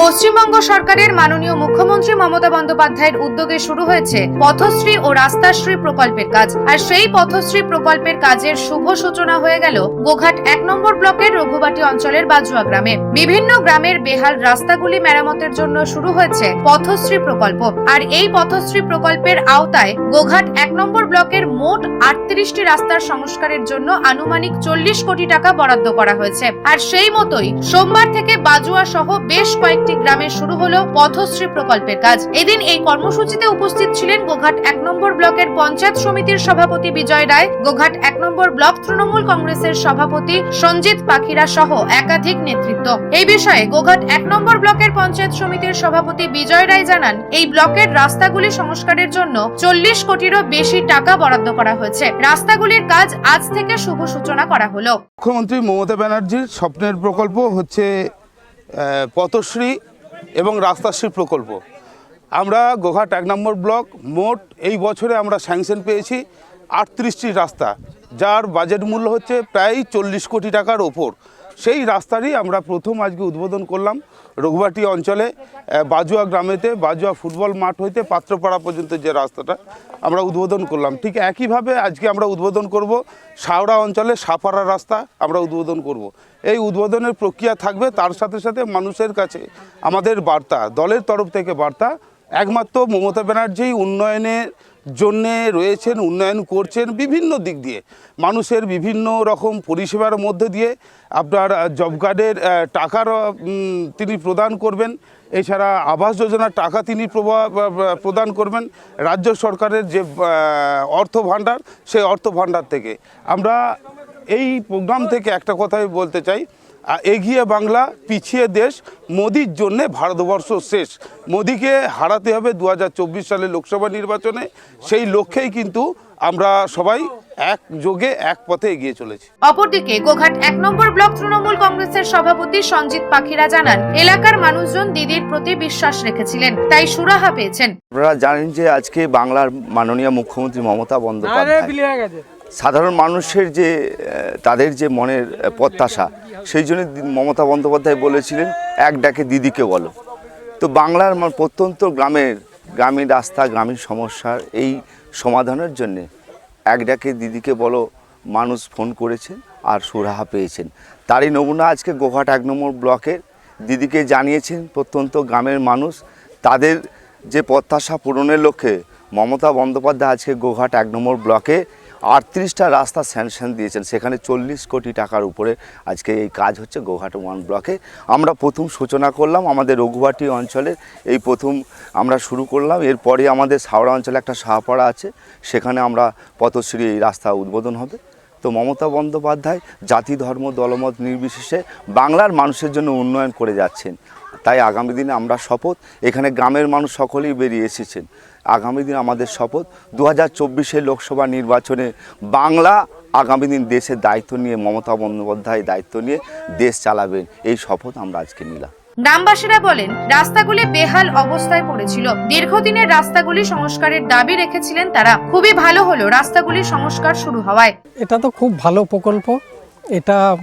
পশ্চিমবঙ্গ সরকারের মাননীয় মুখ্যমন্ত্রী মমতা বন্দ্যোপাধ্যায়ের উদ্যোগে শুরু হয়েছে পথশ্রী ও রাস্তাশ্রী প্রকল্পের কাজ। আর সেই পথশ্রী প্রকল্পের কাজের শুভ সূচনা হয়ে গেল গোঘাট এক নম্বর ব্লকের রঘুবাটি অঞ্চলের বাজুয়া গ্রামে। বিভিন্ন গ্রামের বেহাল রাস্তাগুলি মেরামতের জন্য শুরু হয়েছে পথশ্রী প্রকল্প। আর এই পথশ্রী প্রকল্পের আওতায় গোঘাট এক নম্বর ব্লকের মোট আটত্রিশটি রাস্তার সংস্কারের জন্য আনুমানিক চল্লিশ কোটি টাকা বরাদ্দ করা হয়েছে। আর সেই মতোই সোমবার থেকে বাজুয়া সহ বেশ কয়েকটি গ্রামে শুরু হলো পথশ্রী প্রকল্পের কাজ। এদিন এই কর্মসূচিতে উপস্থিত ছিলেন গোঘাট এক নম্বর ব্লকের পঞ্চায়েত সমিতির সভাপতি বিজয় রায়, গোঘাট এক নম্বর ব্লক তৃণমূল কংগ্রেসের সভাপতি সঞ্জিত পাখিরা সহ একাধিক নেতৃত্ব। এই বিষয়ে গোঘাট এক নম্বর ব্লকের পঞ্চায়েত সমিতির সভাপতি বিজয় রায় জানান, এই ব্লকের রাস্তাগুলি সংস্কারের জন্য চল্লিশ কোটিরও বেশি টাকা বরাদ্দ করা হয়েছে। রাস্তাগুলির কাজ আজ থেকে শুভ সূচনা করা হলো। মুখ্যমন্ত্রী মমতা ব্যানার্জির স্বপ্নের প্রকল্প হচ্ছে পথশ্রী এবং রাস্তাশ্রী প্রকল্প। আমরা গোঘাট এক নম্বর ব্লক, মোট এই বছরে আমরা স্যাংশন পেয়েছি আটত্রিশটি রাস্তা, যার বাজেট মূল্য হচ্ছে প্রায় চল্লিশ কোটি টাকার ওপর। সেই রাস্তারই আমরা প্রথম আজকে উদ্বোধন করলাম রঘুবাটি অঞ্চলে বাজুয়া গ্রামেতে, বাজুয়া ফুটবল মাঠ হইতে পাত্রপাড়া পর্যন্ত যে রাস্তাটা আমরা উদ্বোধন করলাম। ঠিক একইভাবে আজকে আমরা উদ্বোধন করব শাওড়া অঞ্চলে সাপাড়া রাস্তা আমরা উদ্বোধন করব। এই উদ্বোধনের প্রক্রিয়া থাকবে, তার সাথে সাথে মানুষের কাছে আমাদের বার্তা, দলের তরফ থেকে বার্তা, একমাত্র মমতা ব্যানার্জি উন্নয়নের জন্যে রয়েছেন, উন্নয়ন করছেন বিভিন্ন দিক দিয়ে। মানুষের বিভিন্ন রকম পরিষেবার মধ্যে দিয়ে আপনার জব কার্ডের টাকার তিনি প্রদান করবেন। এছাড়া আবাস যোজনার টাকা তিনি প্রদান করবেন। রাজ্য সরকারের যে অর্থ ভাণ্ডার, সেই অর্থ ভাণ্ডার থেকে। আমরা এই প্রোগ্রাম থেকে একটা কথাই বলতে চাই। এগিয়ে বাংলা পিছিয়ে দেশ মোদির জন্যে ভারতবর্ষ শেষ। মোদিকে হারাতে হবে দুহাজার চব্বিশ সালে লোকসভা নির্বাচনে। সেই লক্ষ্যেই কিন্তু আমরা সবাই একযোগে এক পথে এগিয়ে চলেছি। অপরদিকে গোঘাট এক নম্বর ব্লক তৃণমূল কংগ্রেসের সভাপতি সঞ্জিত পাখিরা জানান এলাকার মানুষজন দিদির প্রতি বিশ্বাস রেখেছিলেন তাই সুরাহা পেয়েছেন। আপনারা জানেন যে আজকে বাংলার মাননীয় মুখ্যমন্ত্রী মমতা বন্দ্যোপাধ্যায় সাধারণ মানুষের যে তাদের যে মনের প্রত্যাশা, সেই জন্য মমতা বন্দ্যোপাধ্যায় বলেছিলেন, এক ডাকে দিদিকে বলো। তো বাংলার প্রত্যন্ত গ্রামের, গ্রামীণ রাস্তা, গ্রামীণ সমস্যার এই সমাধানের জন্যে এক ডাকে দিদিকে বলো মানুষ ফোন করেছেন আর সুরাহা পেয়েছেন। তারই নমুনা আজকে গোঘাট এক নম্বর ব্লকের দিদিকে জানিয়েছেন প্রত্যন্ত গ্রামের মানুষ। তাদের যে প্রত্যাশা পূরণের লক্ষ্যে মমতা বন্দ্যোপাধ্যায় আজকে গোঘাট এক নম্বর ব্লকে আটত্রিশটা রাস্তা স্যাংশন দিয়েছেন, সেখানে চল্লিশ কোটি টাকার উপরে আজকে এই কাজ হচ্ছে গৌহাট ওয়ান ব্লকে। আমরা প্রথম সূচনা করলাম আমাদের রঘুবাটি অঞ্চলে, এই প্রথম আমরা শুরু করলাম। এরপরে আমাদের সাওড়া অঞ্চলে একটা সাহাপাড়া আছে, সেখানে আমরা পথশ্রী এই রাস্তা উদ্বোধন হবে। তো মমতা বন্দ্যোপাধ্যায় জাতি, ধর্ম, দলমত নির্বিশেষে বাংলার মানুষের জন্য উন্নয়ন করে যাচ্ছেন। তাই আগামী দিনে আমরা শপথ, এখানে গ্রামের মানুষ সকলেই বেরিয়ে এসেছেন। আগামী দিন আমাদের শপথ দু হাজার লোকসভা নির্বাচনে বাংলা আগামী দিন দেশের দায়িত্ব নিয়ে, মমতা বন্দ্যোপাধ্যায় দায়িত্ব নিয়ে দেশ চালাবেন। এই শপথ আমরা আজকে নিলাম। গ্রামবাসীরা বলেন রাস্তাগুলি বেহাল অবস্থায় পড়েছিল। দীর্ঘদিনের রাস্তাগুলি সংস্কারের দাবি রেখেছিলেন তারা। খুবই ভালো হলো রাস্তাগুলি সংস্কার শুরু হওয়ায়। এটা তো খুব ভালো প্রকল্প। এটা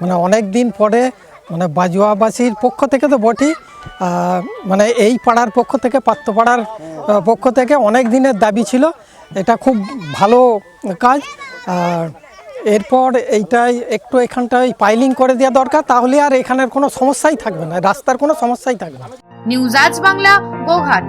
মানে অনেক দিন পরে মানে বাজুয়াবাসীর পক্ষ থেকে তো আহ, মানে এই পাড়ার পক্ষ থেকে পাত্রপাড়ার পক্ষ থেকে অনেক দিনের দাবি ছিল। এটা খুব ভালো কাজ। আর এরপর এইটাই একটু এখানটায় পাইলিং করে দেওয়া দরকার, তাহলে আর এখানের কোনো সমস্যাই থাকবে না, রাস্তার কোনো সমস্যাই থাকবে না। নিউজ আজ বাংলা গোঘাট